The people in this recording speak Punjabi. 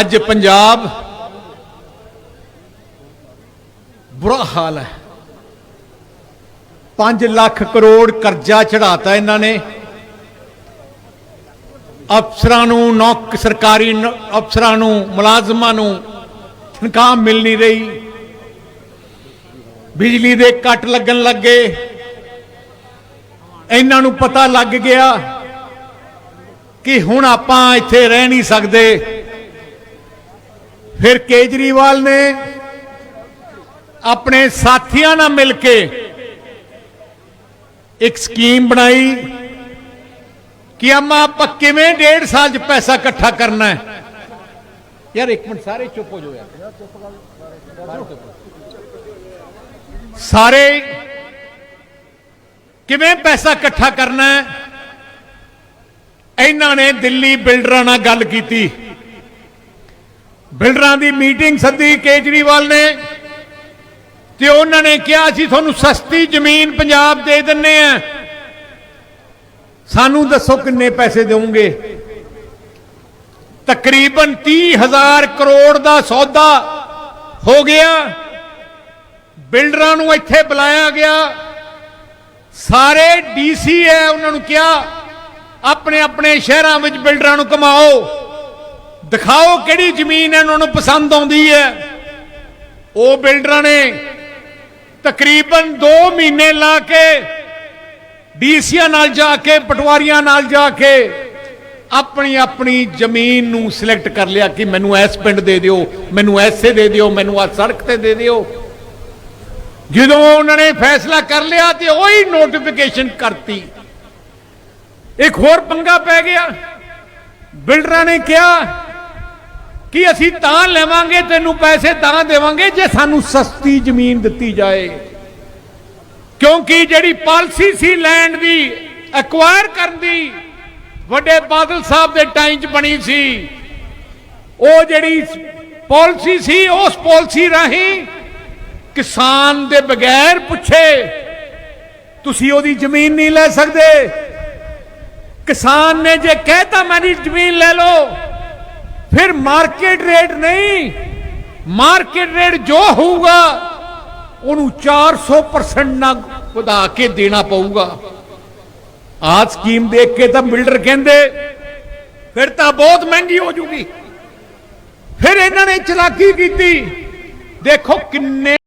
ਅੱਜ ਪੰਜਾਬ ਬੁਰਾ ਹਾਲ ਹੈ। 5 ਲੱਖ ਕਰੋੜ ਕਰਜ਼ਾ ਚੜਾਤਾ ਇਹਨਾਂ ਨੇ। ਅਫਸਰਾਂ ਨੂੰ ਨੌਕ, ਸਰਕਾਰੀ ਅਫਸਰਾਂ ਨੂੰ, ਮੁਲਾਜ਼ਮਾਂ ਨੂੰ ਤਨਖਾਹ ਮਿਲ ਨਹੀਂ ਰਹੀ। ਬਿਜਲੀ ਦੇ ਕੱਟ ਲੱਗਣ ਲੱਗੇ ਇਹਨਾਂ ਨੂੰ ਪਤਾ ਲੱਗ ਗਿਆ ਕਿ ਹੁਣ ਆਪਾਂ ਇੱਥੇ ਰਹਿ ਨਹੀਂ ਸਕਦੇ। ਫਿਰ ਕੇਜਰੀਵਾਲ ਨੇ ਆਪਣੇ ਸਾਥੀਆਂ ਨਾਲ ਮਿਲ ਕੇ ਇੱਕ ਸਕੀਮ ਬਣਾਈ ਕਿ ਅਮਾ ਆਪਾਂ ਕਿਵੇਂ ਡੇਢ ਸਾਲ 'ਚ ਪੈਸਾ ਇਕੱਠਾ ਕਰਨਾ ਹੈ। ਯਾਰ ਇੱਕ ਮਿੰਟ, ਸਾਰੇ ਚੁੱਪ ਹੋ ਜਾਓ ਯਾਰ। ਸਾਰੇ ਕਿਵੇਂ ਪੈਸਾ ਇਕੱਠਾ ਕਰਨਾ ਹੈ? ਇਹਨਾਂ ਨੇ ਦਿੱਲੀ ਬਿਲਡਰਾਂ ਨਾਲ ਗੱਲ ਕੀਤੀ। ਬਿਲਡਰਾਂ ਦੀ ਮੀਟਿੰਗ ਸੱਦੀ ਕੇਜਰੀਵਾਲ ਨੇ ਤੇ ਉਹਨਾਂ ਨੇ ਕਿਹਾ, ਅਸੀਂ ਤੁਹਾਨੂੰ ਸਸਤੀ ਜ਼ਮੀਨ ਪੰਜਾਬ ਦੇ ਦਿੰਨੇ ਆ। ਸਾਨੂੰ ਦੱਸੋ ਕਿੰਨੇ ਪੈਸੇ ਦੇਵੋਗੇ? ਤਕਰੀਬਨ 30000 ਕਰੋੜ ਦਾ ਸੌਦਾ ਹੋ ਗਿਆ। ਬਿਲਡਰਾਂ ਨੂੰ ਇੱਥੇ ਬੁਲਾਇਆ ਗਿਆ। ਸਾਰੇ ਡੀਸੀ ਹੈ ਉਹਨਾਂ ਨੂੰ ਕਿਹਾ ਆਪਣੇ ਆਪਣੇ ਸ਼ਹਿਰਾਂ ਵਿੱਚ ਬਿਲਡਰਾਂ ਨੂੰ ਕਮਾਓ। ਦਿਖਾਓ ਕਿਹੜੀ ਜ਼ਮੀਨ ਹੈ, ਉਹਨਾਂ ਨੂੰ ਪਸੰਦ ਆਉਂਦੀ ਹੈ। ਉਹ ਬਿਲਡਰਾਂ ਨੇ ਤਕਰੀਬਨ 2 ਮਹੀਨੇ ਲਾ ਕੇ ਡੀਸੀਆਂ ਨਾਲ ਜਾ ਕੇ, ਪਟਵਾਰੀਆਂ ਨਾਲ ਜਾ ਕੇ ਆਪਣੀ ਆਪਣੀ ਜ਼ਮੀਨ ਨੂੰ ਸਿਲੈਕਟ ਕਰ ਲਿਆ ਕਿ ਮੈਨੂੰ ਇਸ ਪਿੰਡ ਦੇ ਦਿਓ, ਮੈਨੂੰ ਐਸੇ ਦੇ ਦਿਓ, ਮੈਨੂੰ ਆ ਸੜਕ ਤੇ ਦੇ ਦਿਓ। ਜਦੋਂ ਉਹਨਾਂ ਨੇ ਫੈਸਲਾ ਕਰ ਲਿਆ ਤੇ ਉਹੀ ਨੋਟੀਫਿਕੇਸ਼ਨ ਕਰਤੀ। ਇੱਕ ਹੋਰ ਪੰਗਾ ਪੈ ਗਿਆ। ਬਿਲਡਰਾਂ ਨੇ ਕਿਹਾ ਕਿ ਅਸੀਂ ਤਾਂ ਲੈਵਾਂਗੇ, ਤੈਨੂੰ ਪੈਸੇ ਤਾਂ ਦੇਵਾਂਗੇ ਜੇ ਸਾਨੂੰ ਸਸਤੀ ਜ਼ਮੀਨ ਦਿੱਤੀ ਜਾਏ। ਕਿਉਂਕਿ ਜਿਹੜੀ ਪਾਲਿਸੀ ਸੀ ਲੈਂਡ ਦੀ ਐਕਵਾਇਰ ਕਰਨ ਦੀ, ਵੱਡੇ ਬਾਦਲ ਸਾਹਿਬ ਦੇ ਟਾਈਮ 'ਚ ਬਣੀ ਸੀ। ਉਹ ਜਿਹੜੀ ਪਾਲਿਸੀ ਸੀ, ਉਸ ਪਾਲਿਸੀ ਰਾਹੀਂ ਕਿਸਾਨ ਦੇ ਬਗੈਰ ਪੁੱਛੇ, ਤੁਸੀਂ ਉਹਦੀ ਜ਼ਮੀਨ ਨਹੀਂ ਲੈ ਸਕਦੇ ਕਿਸਾਨ ਨੇ ਜੇ ਕਹਿਤਾ ਮੇਰੀ ਜ਼ਮੀਨ ਲੈ ਲਓ, ਫਿਰ ਮਾਰਕੀਟ ਰੇਟ ਨਹੀਂ। ਮਾਰਕੀਟ ਰੇਟ ਜੋ ਹੋਊਗਾ, ਉਹਨੂੰ 400% ਨਾ ਵਧਾ ਕੇ ਦੇਣਾ ਪਊਗਾ। ਆ ਸਕੀਮ ਦੇਖ ਕੇ ਤਾਂ ਬਿਲਡਰ ਕਹਿੰਦੇ, ਫਿਰ ਤਾਂ ਬਹੁਤ ਮਹਿੰਗੀ ਹੋ ਜੂਗੀ। ਫਿਰ ਇਹਨਾਂ ਨੇ ਚਲਾਕੀ ਕੀਤੀ। ਦੇਖੋ ਕਿੰਨੇ